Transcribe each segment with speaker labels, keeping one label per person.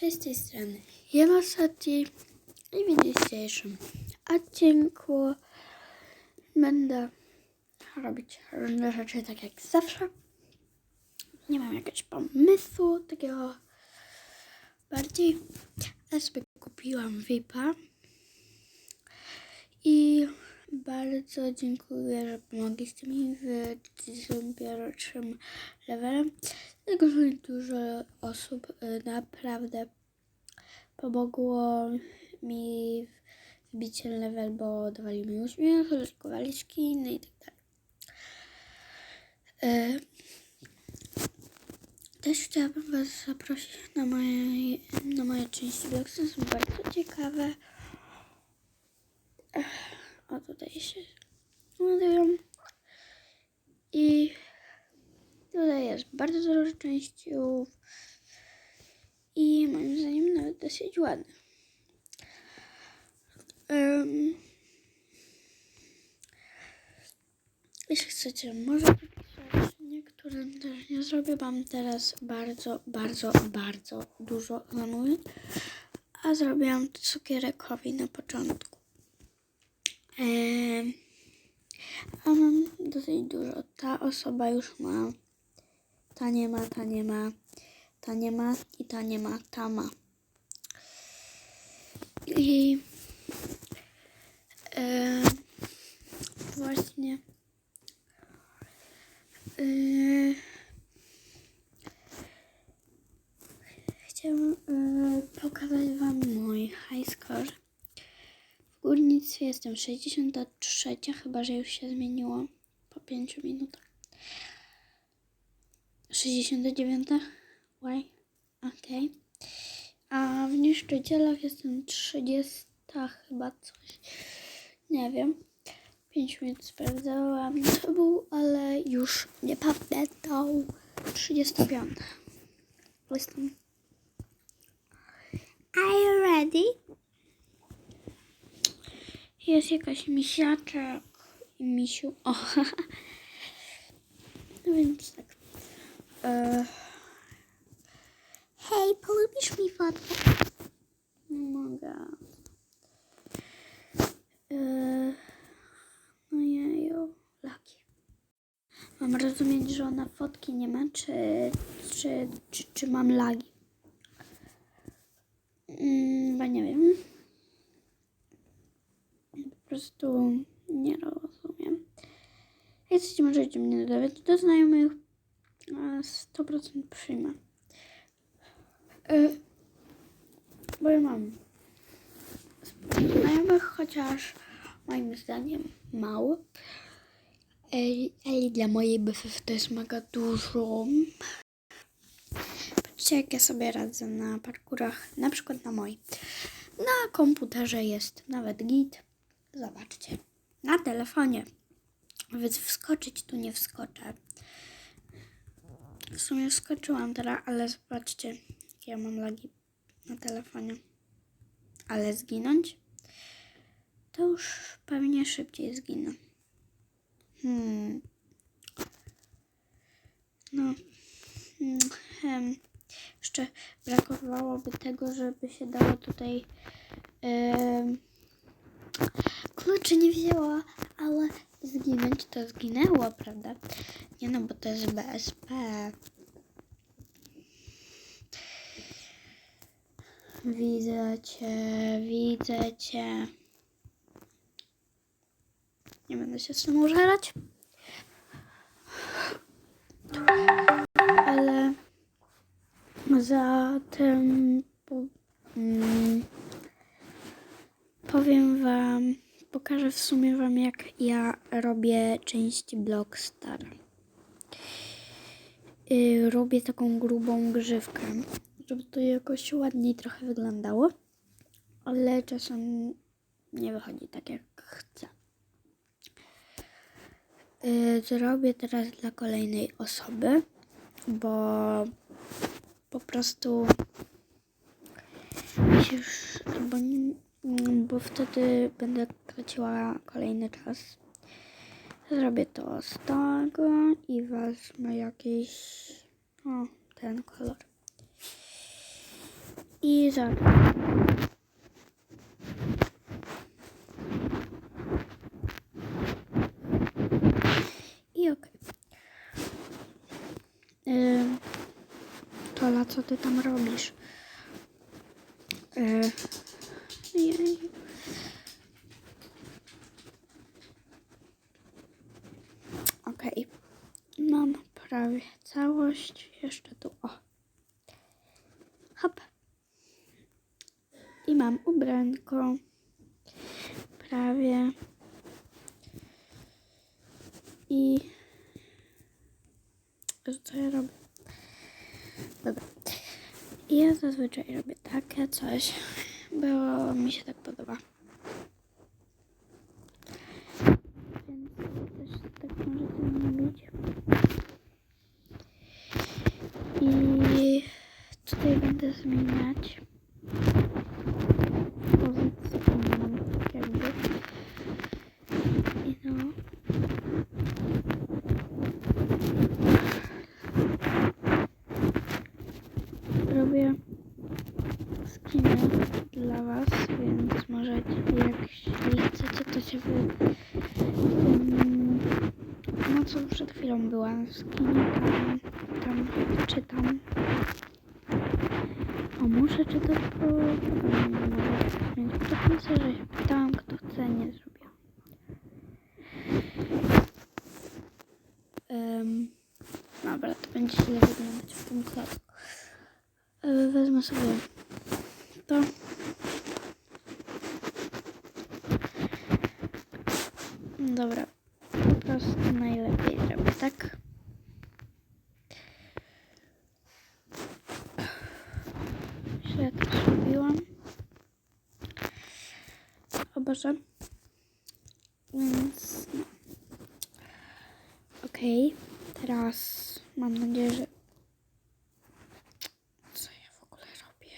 Speaker 1: Cześć z tej strony. Ja Sati i w dzisiejszym odcinku będę robić różne rzeczy tak jak zawsze. Nie mam jakiegoś pomysłu takiego bardziej. Ja sobie kupiłam VIPa i bardzo dziękuję, że pomogliście mi w tym pierwszym levelem. Dlatego, dużo osób y, naprawdę pomogło mi wbić ten level, bo dawali mi uśmiech, lekowali skiny i tak dalej. Y, Też chciałabym Was zaprosić na moje, na moje części blogsy, są bardzo ciekawe. O, tutaj się ładują. I tutaj jest bardzo dużo częściów. I moim zdaniem nawet dosyć ładny. Um, jeśli chcecie, może napisać. Niektóre też nie zrobię. Mam teraz bardzo, bardzo, bardzo dużo zamówień. A zrobiłam cukierkowi na początku. Em, a mam dosyć dużo. Ta osoba już ma. Ta nie ma, ta nie ma. Ta nie ma i ta nie ma, ta ma. I em, właśnie e, chciałam e, pokazać Wam mój high score. W górnictwie jestem 63, chyba że już się zmieniło po 5 minutach. 69. Why? Okej. A w niszczycielach jestem 30 chyba coś. Nie wiem. 5 minut sprawdzałam, to był, ale już nie pamiętał. 35. Jestem. Are you ready? Jest jakaś misiaczek i misiu. O, no więc tak. E, Hej, polubisz mi fotkę? Mogę. E, no jeju, laki. Mam rozumieć, że ona fotki nie ma, czy, czy, czy, czy mam lagi? Mm, bo nie wiem. Po prostu nie rozumiem. Jeśli możecie mnie dodawać do znajomych, a 100% przyjmę. Y, bo ja mam znajomych, chociaż moim zdaniem mało. Ale dla mojej BFF to jest mega dużo. Patrzcie, jak ja sobie radzę na parkurach, na przykład na mojej. Na komputerze jest nawet git. Zobaczcie. Na telefonie. Więc wskoczyć tu nie wskoczę. W sumie wskoczyłam teraz, ale zobaczcie, jakie ja mam lagi na telefonie. Ale zginąć? To już pewnie szybciej zginę. Hmm. No. Hmm. em. Jeszcze brakowałoby tego, żeby się dało tutaj. em, Kluczy nie wzięła, ale zginąć to zginęło, prawda? Nie no, bo to jest BSP. Widzę cię, widzę cię. Nie będę się z tym użerać. Ale zatem po, mm, powiem wam, pokażę w sumie wam jak ja robię części Blockstar. Yy, robię taką grubą grzywkę, żeby to jakoś ładniej trochę wyglądało, ale czasem nie wychodzi tak jak chcę. Zrobię teraz dla kolejnej osoby, bo po prostu już, bo, nie- bo wtedy będę traciła kolejny czas. Zrobię to z tego i wezmę jakiś, o, ten kolor. I za. I okej. Ym, Tola, co ty tam robisz? Yy, jej. Okej. Mam prawie całość. Jeszcze tu. O. Hop. I mam ubranko. Prawie. I. Co ja robię? Dobra. Ja zazwyczaj robię takie coś, bo mi się tak podoba. Więc też tak możecie robić. I tutaj będę zmieniać pozycję jakby. I no. Robię skiny dla was, więc możecie, jak jeśli chcecie, to się wy... Um, no co przed chwilą byłam w skinie, tam, tam czytam. O, muszę czytać, bo mogę mieć. Myślę, że się pytałam, kto chce, nie zrobiłam. Um, dobra, to będzie źle wyglądać w tym klatku. E, Wezmę sobie to. Dobra, po prostu najlepiej robię tak. Źle to zrobiłam. O Boże. Więc. Okej, teraz mam nadzieję, że co ja w ogóle robię?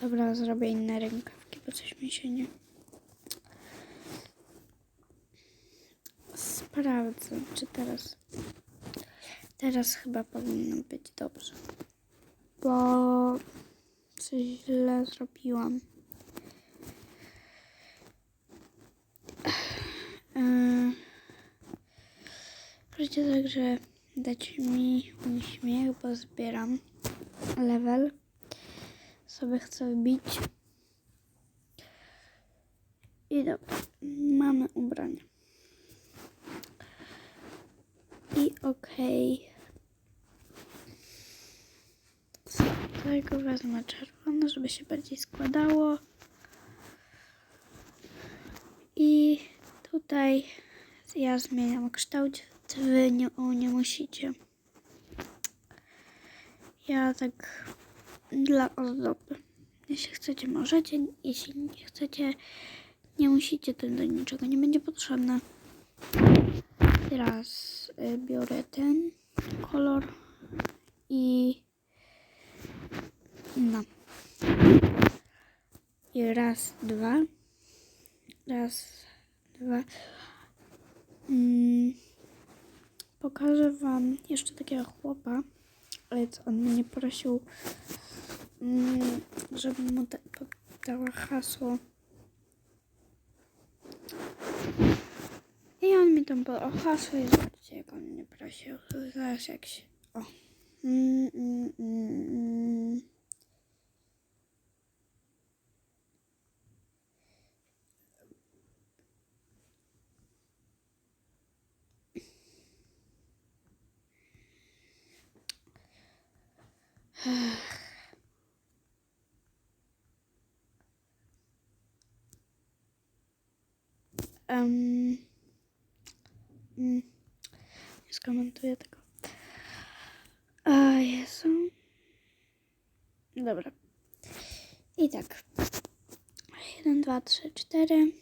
Speaker 1: Dobra, zrobię inne rękawki, bo coś mi się nie... Sprawdzę, czy teraz... Teraz chyba powinno być dobrze. Bo coś źle zrobiłam. Możecie także dać mi uśmiech, bo zbieram level. Sobie chcę wbić. I dobra, mamy ubranie. I okej. Z tego wezmę czerwone, żeby się bardziej składało. I tutaj ja zmieniam kształt. Wy nie, o, nie musicie. Ja tak dla ozdoby. Jeśli chcecie, możecie. Jeśli nie chcecie, nie musicie. To do niczego nie będzie potrzebne. Teraz y, biorę ten kolor i no. I raz, dwa. Raz, dwa. Mm, pokażę wam jeszcze takiego chłopa, ale on mnie prosił, mm, żebym mu da, dała hasło. I on mi tam podał hasło i zobaczcie jak on mnie prosił. Zaraz jak się... O. Mm, mm, mm, mm. Um, mm, nie skomentuję tego. A Jezu. Dobra. I tak. 1, 2, 3, 4.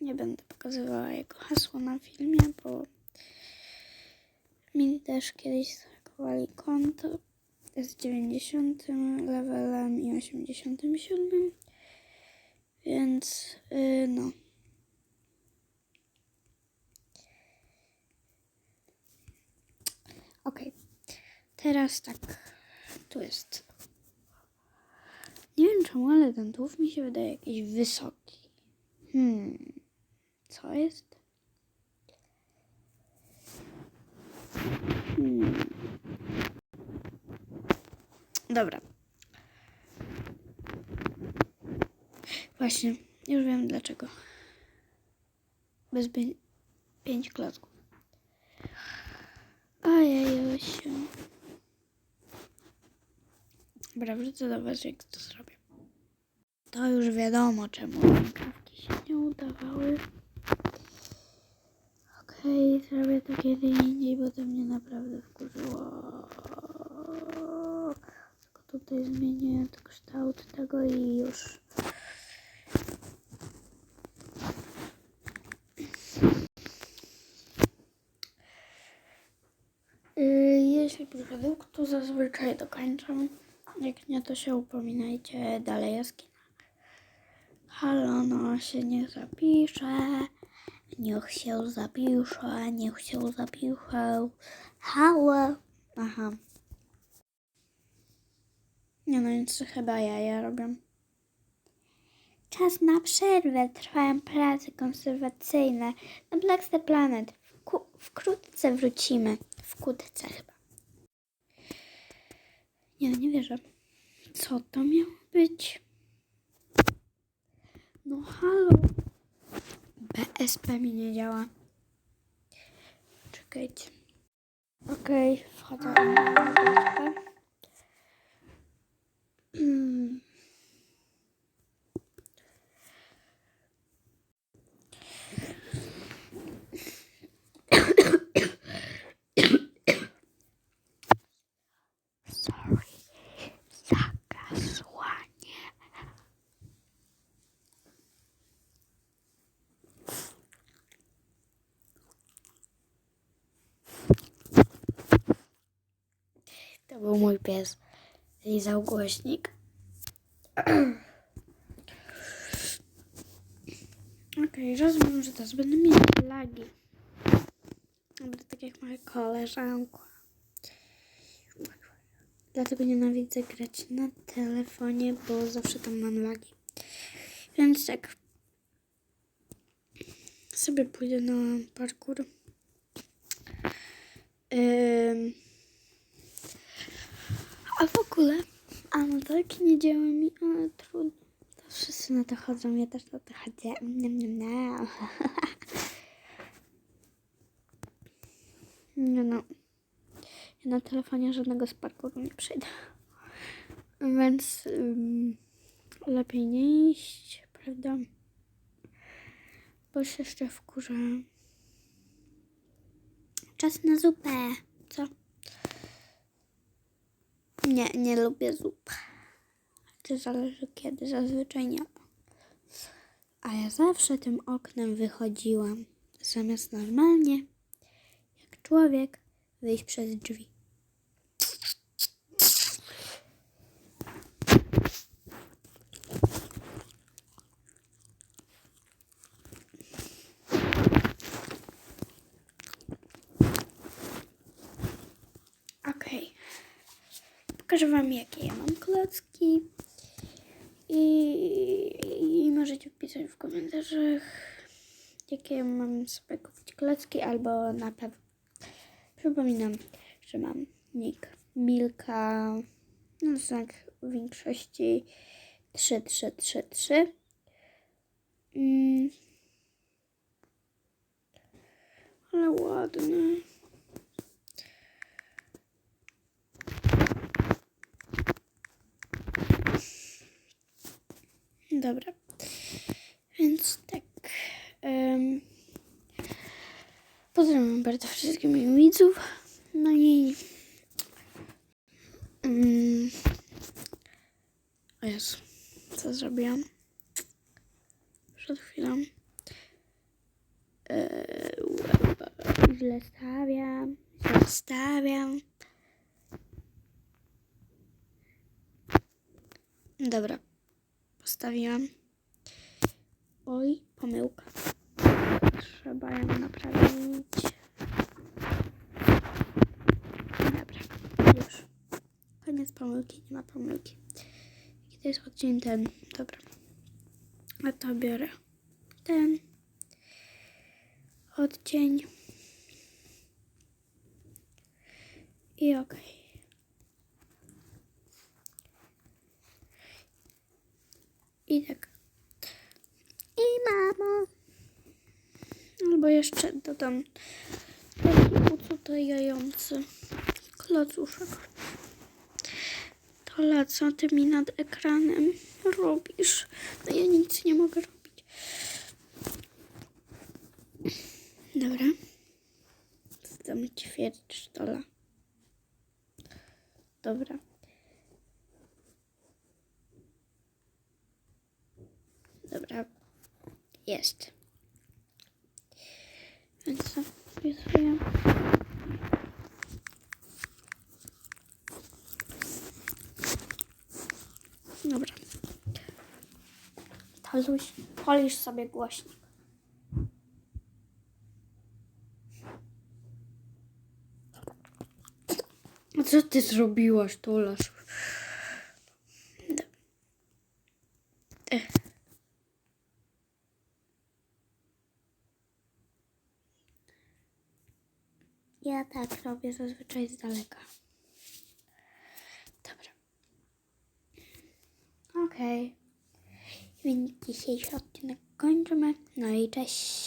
Speaker 1: Nie będę pokazywała jego hasła na filmie, bo mi też kiedyś zhakowali konto z 90 levelem i 87. Więc yy, no. Okej. Teraz tak. tu jest. Nie wiem czemu, ale ten tułów mi się wydaje jakiś wysoki. Hmm, co jest? Hmm. Dobra. Właśnie, już wiem dlaczego. Bez pię- pięć klocków. Ojejosiu. Dobra, wrócę do was, jak to zrobię. To już wiadomo, czemu rękawki się nie udawały. Okej, zrobię to kiedy indziej, bo to mnie naprawdę wkurzyło. Tutaj zmienię kształt tego i już. Yy, Jeśli produkt, to zazwyczaj dokończam. Jak nie, to się upominajcie dalej o skinach. Halo, no się nie zapisze. Niech się zapisze, niech się zapisze. Halo. Aha. Nie no, więc chyba ja, ja robię. Czas na przerwę. Trwają prace konserwacyjne na Blackster Planet. Wku- wkrótce wrócimy. Wkrótce chyba. Nie, nie wierzę. Co to miało być? No halo. BSP mi nie działa. Czekajcie. Okej, wchodzę na BSP. Mm. Sorry za kasłanie. To był mój pies. Lizał głośnik. Okej, rozumiem, że teraz będę mieć lagi. Dobra, tak jak moja koleżanka. Dlatego nienawidzę grać na telefonie, bo zawsze tam mam lagi. Więc tak. Sobie pójdę na parkour. Ym. A w ogóle, a no tak nie działa mi, ale trudno. To wszyscy na to chodzą, ja też na to chodzę. Niam, niam, niam. Nie no. Ja na telefonie żadnego z nie przejdę. Więc ym, lepiej nie iść, prawda? Bo się jeszcze wkurzę. Czas na zupę. Co? Nie, nie lubię zup. To zależy kiedy, zazwyczaj nie. A ja zawsze tym oknem wychodziłam. Zamiast normalnie, jak człowiek, wyjść przez drzwi. Okej. Pokażę Wam, jakie ja mam klocki. I, I możecie wpisać w komentarzach, jakie mam sobie kupić klocki, albo na pewno. Przypominam, że mam nick Milka, no znak w większości 3333. Mm. Ale ładny. Dobra. Więc tak. Um, pozdrawiam bardzo wszystkich moich widzów. No i. Um, o Jezu, co zrobiłam? Przed chwilą. Eee, źle stawiam. Źle stawiam. Dobra. Postawiłam. Oj, pomyłka. Trzeba ją naprawić. Dobra, już. Koniec pomyłki, nie ma pomyłki. Jaki to jest odcień ten? Dobra. A to biorę ten odcień. I okej. I tak. I mamo. Albo jeszcze dodam taki ucudajający klocuszek. Tola, co ty mi nad ekranem robisz? No ja nic nie mogę robić. Dobra. Zdam ćwierć Tola. Dobra. Dobra. Jest. Więc zapisuję. Dobra. Taluś, polisz sobie głośnik. A co ty zrobiłaś, Tolasz? Ja tak robię zazwyczaj z daleka. Dobra. Okej. Więc dzisiejszy odcinek kończymy. No i cześć.